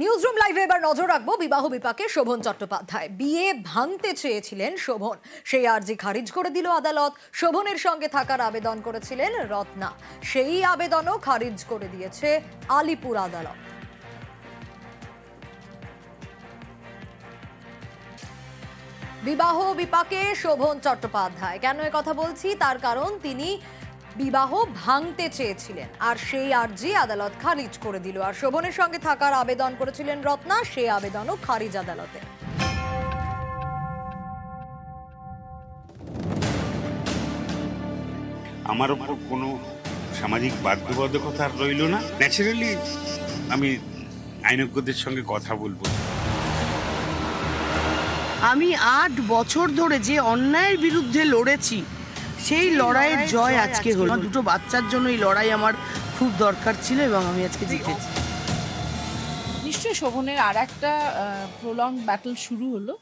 Newsroom লাইভে এবার নজর রাখব বিবাহ বিপাকে শোভন চট্টোপাধ্যায়। বিয়ে ভাঙতে চেয়েছিলেন শোভন। সেই আর্জি খারিজ করে দিল আদালত। শোভনের সঙ্গে থাকার আবেদন করেছিলেন রত্না। সেই আবেদনও খারিজ করে দিয়েছে আলিপুর আদালত। বিবাহ বিপাকে শোভন চট্টোপাধ্যায়। কেন কথা বলছি? তার কারণ তিনি বিবাহ ভাঙতে চেয়েছিলেন। আর সেই আর্জি আদালত খারিজ করে দিল। আর শোভনের সঙ্গে থাকার আবেদন করেছিলেন রত্না সেই আবেদনও খারিজ আদালতে। আমার ওপর কোনো সামাজিক বাধ্যবাধকতা রইল না। ন্যাচারালি আমি আইনজ্ঞদের সঙ্গে কথা বলব। আমি আট বছর ধরে যে অন্যায়ের বিরুদ্ধে লড়েছি সেই লড়াইয়ের জয় আজকে হলো। দুটো বাচ্চার জন্য এই লড়াই আমার খুব দরকার ছিল এবং আমি আজকে জিতেছি। নিশ্চয়ই শোভনের আর একটা প্রলং ব্যাটল শুরু হলো।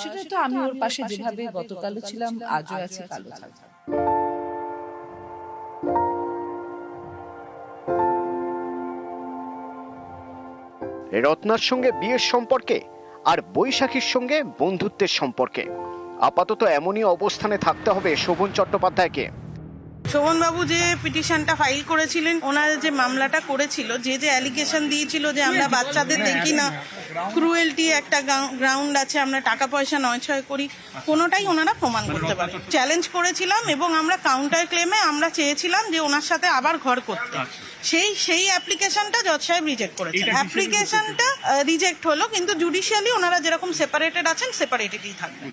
সেটা তো আমি ওর পাশে যেভাবে গতকালও ছিলাম আজও আছি কালো রত্নার সঙ্গে বিয়ের সম্পর্কে আর বৈশাখীর সঙ্গে বন্ধুত্বের সম্পর্কে। আপাতত এমনই অবস্থানে থাকতে হবে শোভন চট্টোপাধ্যায়কে। শোভনবাবু যে পিটিশনটা ফাইল করেছিলেন ওনার যে মামলাটা করেছিল যে যে অ্যালিগেশন দিয়েছিল যে আমরা বাচ্চাদের দেখি না ক্রুয়েলটি একটা গ্রাউন্ড আছে আমরা টাকা পয়সা নয় ছয় করি কোনোটাই ওনারা প্রমাণ করতে পারে চ্যালেঞ্জ করেছিলাম এবং আমরা কাউন্টার ক্লেমে আমরা চেয়েছিলাম যে ওনার সাথে আবার ঘর করতে। সেই সেই অ্যাপ্লিকেশনটা জজ সাহেব রিজেক্ট করেছেন। অ্যাপ্লিকেশনটা রিজেক্ট হলো কিন্তু জুডিশিয়ালি ওনারা যেরকম সেপারেটেড আছেন সেপারেটেডই থাকবেন।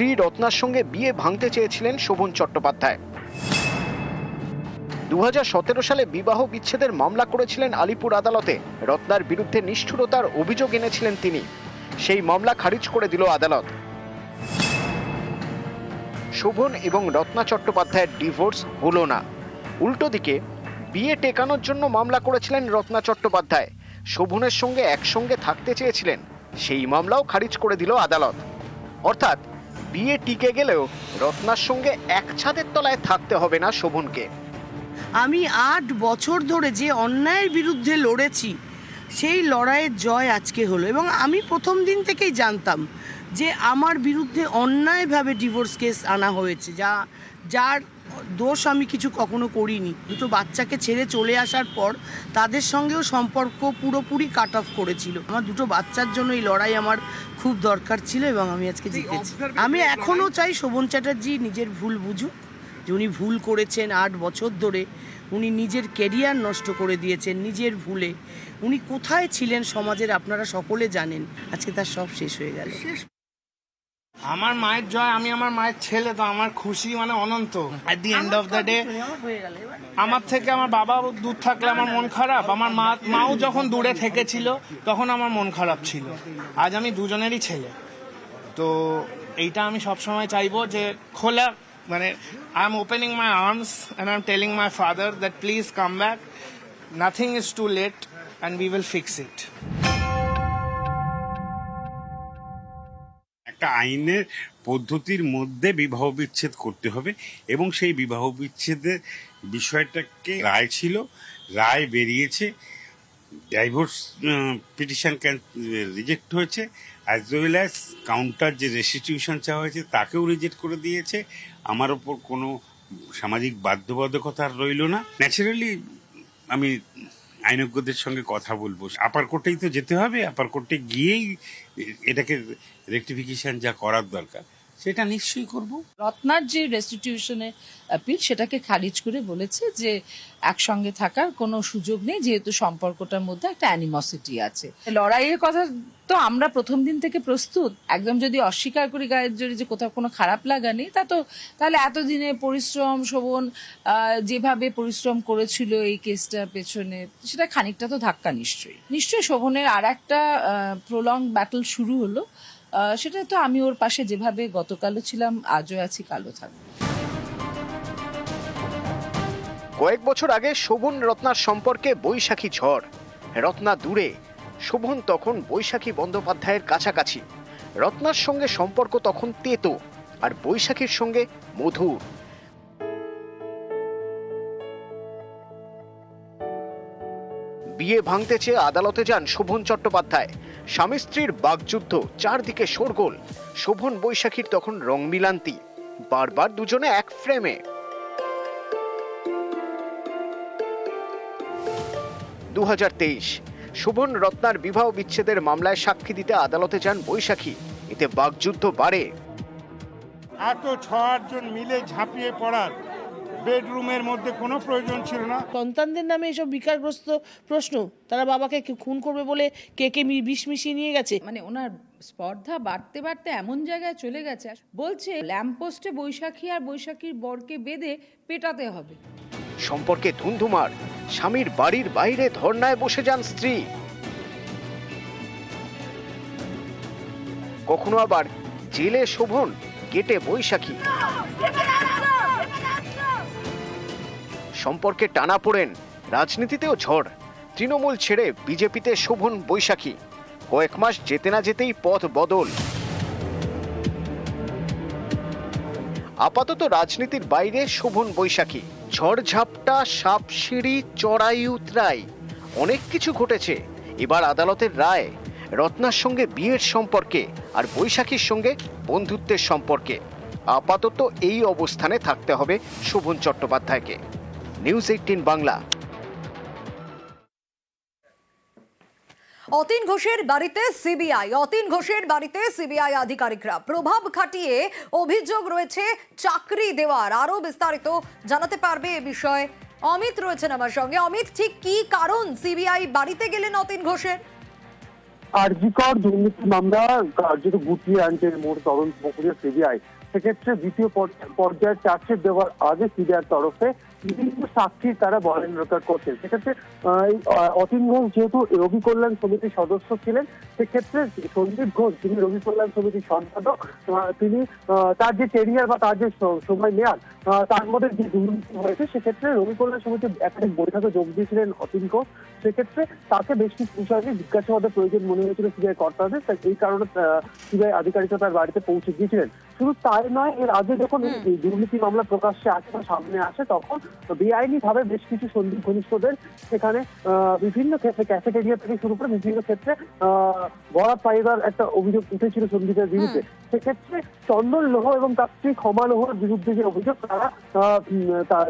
স্ত্রী রত্নার সঙ্গে বিয়ে ভাঙতে চেয়েছিলেন শোভন চট্টোপাধ্যায়। দু হাজার সতেরো সালে বিবাহ বিচ্ছেদের মামলা করেছিলেন আলিপুর আদালতে। রত্নার বিরুদ্ধে নিষ্ঠুরতার অভিযোগ এনেছিলেন তিনি। সেই মামলা খারিজ করে দিল আদালত। শোভন এবং রত্না চট্টোপাধ্যায়ের ডিভোর্স হলো না। উল্টো দিকে, বিয়ে টেকানোর জন্য মামলা করেছিলেন রত্না চট্টোপাধ্যায়। শোভনের সঙ্গে একসঙ্গে থাকতে চেয়েছিলেন। সেই মামলাও খারিজ করে দিল আদালত। অর্থাৎ বিয়ে টিকে গেলেও রত্নার সঙ্গে এক ছাদের তলায় থাকতে হবে না শোভনকে। আমি আট বছর ধরে যে অন্যায়ের বিরুদ্ধে লড়েছি, সেই লড়াইয়ের জয় আজকে হলো এবং আমি প্রথম দিন থেকেই জানতাম যে আমার বিরুদ্ধে অন্যায়ভাবে ডিভোর্স কেস আনা হয়েছে যা যার দোষ আমি কিছু কখনো করিনি। দুটো বাচ্চাকে ছেড়ে চলে আসার পর তাদের সঙ্গেও সম্পর্ক পুরোপুরি কাট অফ করেছিল। আমার দুটো বাচ্চার জন্য এই লড়াই আমার খুব দরকার ছিল এবং আমি আজকে জিতেছি। আমি এখনও চাই শোভন চ্যাটার্জি নিজের ভুল বুঝুক। যে উনি ভুল করেছেন আট বছর ধরে উনি নিজের কেরিয়ার নষ্ট করে দিয়েছেন নিজের ভুলে। উনি কোথায় ছিলেন সমাজের আপনারা সকলে জানেন। আজকে তার সব শেষ হয়ে গেল। আমার মায়ের জয় আমি আমার মায়ের ছেলে তো আমার খুশি মানে অনন্ত। At the end of the day আমার থেকে আমার বাবা দূর থাকলে আমার মন খারাপ। আমার মা মাও যখন দূরে থেকেছিল তখন আমার মন খারাপ ছিল। আজ আমি দুজনেরই ছেলে। তো এইটা আমি সবসময় চাইব যে খোলা মানে I am opening my arms and I am telling my father that please come back nothing is too late and we will fix it একটা আইনের পদ্ধতির মধ্যে বিবাহ বিচ্ছেদ করতে হবে এবং সেই বিবাহ বিচ্ছেদের বিষয়টাকে রায় ছিল, রায় বেরিয়েছে ডাইভোর্স পিটিশন ক্যান রিজেক্ট হয়েছে অ্যাজ ওয়েল অ্যাজ কাউন্টার যে রেস্টিটিউশন চাওয়া হয়েছে তাকেও রিজেক্ট করে দিয়েছে। আমার ওপর কোনো সামাজিক বাধ্যবাধকতা আর রইল না। ন্যাচারালি আমি আইনজ্ঞদের সঙ্গে কথা বলব। আপার কোর্টেই তো যেতে হবে আপার কোর্টে গিয়েই এটাকে রেকটিফিকেশন যা করার দরকার, সেটা নিশ্চয়ই করব। রত্নার যে রেস্টিটিউশনে অ্যাপিল সেটাকে খারিজ করে বলেছে যে একসঙ্গে থাকার কোনো সুযোগ নেই, যেহেতু সম্পর্কটার মধ্যে একটা অ্যানিমসিটি আছে। লড়াইয়ের কথা তো আমরা প্রথম দিন থেকে প্রস্তুত। একদম যদি অস্বীকার করি গায়ের জোরে যে কোথাও কোনো খারাপ লাগা নেই, তা তো তাহলে এতদিনে পরিশ্রম, শোভন যেভাবে পরিশ্রম করেছিল এই কেসটার পেছনে, সেটা খানিকটা তো ধাক্কা নিশ্চয়ই। নিশ্চয়ই শোভনের আর একটা প্রলং ব্যাটল শুরু হলো। সেটা তো আমি ওর পাশে যেভাবে গতকালও ছিলাম, আজও আছি কালো থাকব। কয়েক বছর আগে শোভন রত্নার সম্পর্কে বৈশাখী ঝড়। রত্না দূরে শোভন তখন বৈশাখী বন্দ্যোপাধ্যায়ের কাছাকাছি। রত্নার সঙ্গে সম্পর্ক তখন তেতো, আর বৈশাখীর সঙ্গে মধুর। বিয়ে ভাঙতে চেয়ে আদালতে যান শোভন চট্টোপাধ্যায়। স্বামী স্ত্রীর বাগযুদ্ধ চারদিকে শোরগোল। শোভন বৈশাখীর তখন রং মিলান্তি। বারবার দুজনে এক ফ্রেমে। দু হাজার তেইশ শোভন রত্নার বিবাহ বিচ্ছেদের মামলায় সাক্ষী দিতে আদালতে যান বৈশাখী। এতে বাগযুদ্ধ বাড়ে। এত ছ আটজন মিলে ঝাঁপিয়ে পড়ার বেডরুমের মধ্যে কোনো প্রয়োজন ছিল না। সন্তানদের নামে এসব বিকারগ্রস্ত প্রশ্ন তারা বাবাকে খুন করবে বলে কে কে বিষ মিশিয়ে নিয়ে গেছে? মানে ওনার স্পর্ধা বাড়তে বাড়তে এমন জায়গায় চলে গেছে বলছে ল্যাম্পপোস্টে বৈশাখী আর বৈশাখীর বরকে বেঁধে পেটাতে হবে। সম্পর্কে ধুন্ধুমার। স্বামীর বাড়ির বাইরে ধর্নায় বসে যান স্ত্রী। কখনো আবার জেলে শোভন, গেটে বৈশাখী। সম্পর্কে টানা পড়েন, রাজনীতিতেও ঝড়। তৃণমূল ছেড়ে বিজেপিতে শোভন, বৈশাখী। কয়েক মাস যেতে না যেতেই পথ বদল। আপাতত রাজনীতির বাইরে শোভন, বৈশাখী। ঝড়ঝাপটা সাপসিঁড়ি চড়াই, উতরাই। অনেক কিছু ঘটেছে। এবার আদালতের রায়। রত্নার সঙ্গে বিয়ের সম্পর্কে আর বৈশাখীর সঙ্গে বন্ধুত্বের সম্পর্কে। আপাতত এই অবস্থানে থাকতে হবে Shovan চট্টোপাধ্যায়কে। News eighteen Bangla. Atin ঘোষের বাড়িতে সিবিআই অতীন ঘোষের বাড়িতে সিবিআই আধিকারিকরা। প্রভাব খাটিয়ে অভিযোগ রয়েছে চাকরি দেওয়ার। আরও বিস্তারিত জানাতে পারবে এ বিষয়ে অমিত রয়েছেন আমার সঙ্গে। অমিত, ঠিক কি কারণ সিবিআই বাড়িতে গেলেন অতীন ঘোষের? আরজিকর দুর্নীতি মামলা কার্যত গুটিয়ে আনছে মোট তদন্ত প্রক্রিয়া সিবিআই সেক্ষেত্রে দ্বিতীয় পর- পর্যায়ের চার্জশিট দেওয়ার আগে সিবিআইয়ের তরফে বিভিন্ন সাক্ষী তারা বয়ান রেকর্ড করছেন। সেক্ষেত্রে এই, অতীন ঘোষ যেহেতু রবি কল্যাণ সমিতির সদস্য ছিলেন সেক্ষেত্রে সন্দীপ ঘোষ যিনি রবি কল্যাণ সমিতির সম্পাদক তিনি তার যে কেরিয়ার বা তার যে সময় মেয়াদ তার মধ্যে যে দুর্নীতি হয়েছে সেক্ষেত্রে রবি কল্যাণ সমিতির একাধিক বৈঠকে যোগ দিয়েছিলেন অতীন ঘোষ। সেক্ষেত্রে তাকে বেশ কিছু বিষয় জিজ্ঞাসাবাদের প্রয়োজন মনে হয়েছিল সিবিআই কর্তাদের তাই এই কারণে সিবিআই আধিকারিকরা তার বাড়িতে পৌঁছে গিয়েছিলেন। শুধু তাই নয় এর আগে যখন দুর্নীতি মামলা প্রকাশ্যে আসে বা সামনে আসে তখন বেআইনি ভাবে বেশ কিছু সন্দীপ ঘনিষ্ঠদের সেখানে বিভিন্ন ক্ষেত্রে ক্যাফেটেরিয়া থেকে শুরু করে বিভিন্ন ক্ষেত্রে আহ, বরাত পাইবার একটা অভিযোগ উঠেছিল সন্দীপের বিরুদ্ধে। সেক্ষেত্রে চন্দন লোহ এবং তার স্ত্রী ক্ষমা লোহর বিরুদ্ধে যে অভিযোগ তারা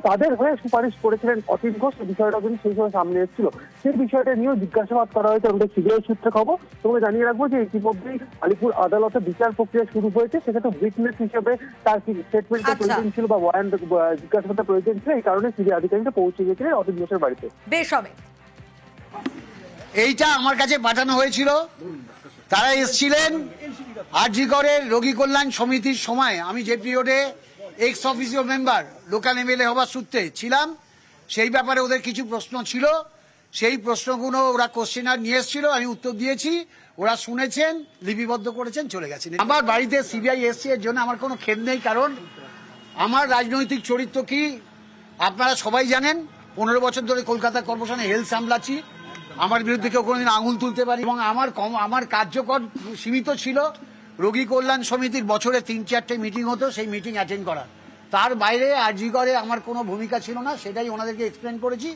তাদের হয়ে সুপারিশ করেছিলেন অতীন ঘোষ। বিষয়টা কিন্তু সেই সময় সামনে এসেছিল। সেই বিষয়টা নিয়েও জিজ্ঞাসাবাদ করা হয়েছে আমাদের সিবিআই সূত্রে খবর। তোমাকে জানিয়ে রাখব যে ইতিমধ্যেই আলিপুর আদালতে বিচার প্রক্রিয়া শুরু হয়েছে। সেক্ষেত্রে উইটনেস হিসেবে তার স্টেটমেন্টের আচ্ছা। প্রয়োজন ছিল বা ওয়ারেন্ট জিজ্ঞাসাবাদের প্রয়োজন ছিল এই কারণে সিবিআই আধিকারিকরা পৌঁছে গিয়েছিলেন অতীন ঘোষের বাড়িতে। বেশ অমিত এইটা আমার কাছে পাঠানো হয়েছিল। তারা এসছিলেন। আরজিকরের রোগী কল্যাণ সমিতির সময়। আমি যে পিরিয়ডে ex officio member local MLA হবার সূত্রে ছিলাম সেই ব্যাপারে ওদের কিছু প্রশ্ন ছিল। সেই প্রশ্নগুলো ওরা কোশ্চেনার নিয়ে এসেছিল আমি উত্তর দিয়েছি। ওরা শুনেছেন লিপিবদ্ধ করেছেন চলে গেছেন। আমার বাড়িতে সিবিআই এসছে এর জন্য আমার কোনো ক্ষেত নেই কারণ আমার রাজনৈতিক চরিত্র কি? আপনারা সবাই জানেন, পনেরো বছর ধরে কলকাতা কর্পোরেশনে হেলথ সামলাচ্ছি। আমার বিরুদ্ধে কেউ কোনোদিন আঙুল তুলতে পারি এবং আমার কম আমার কার্যকর সীমিত ছিল রোগী কল্যাণ সমিতির বছরে তিন চারটে মিটিং হতো, সেই মিটিং অ্যাটেন্ড করা তার বাইরে আরজি করে আমার কোনো ভূমিকা ছিল না, সেটাই ওনাদেরকে এক্সপ্লেন করেছি।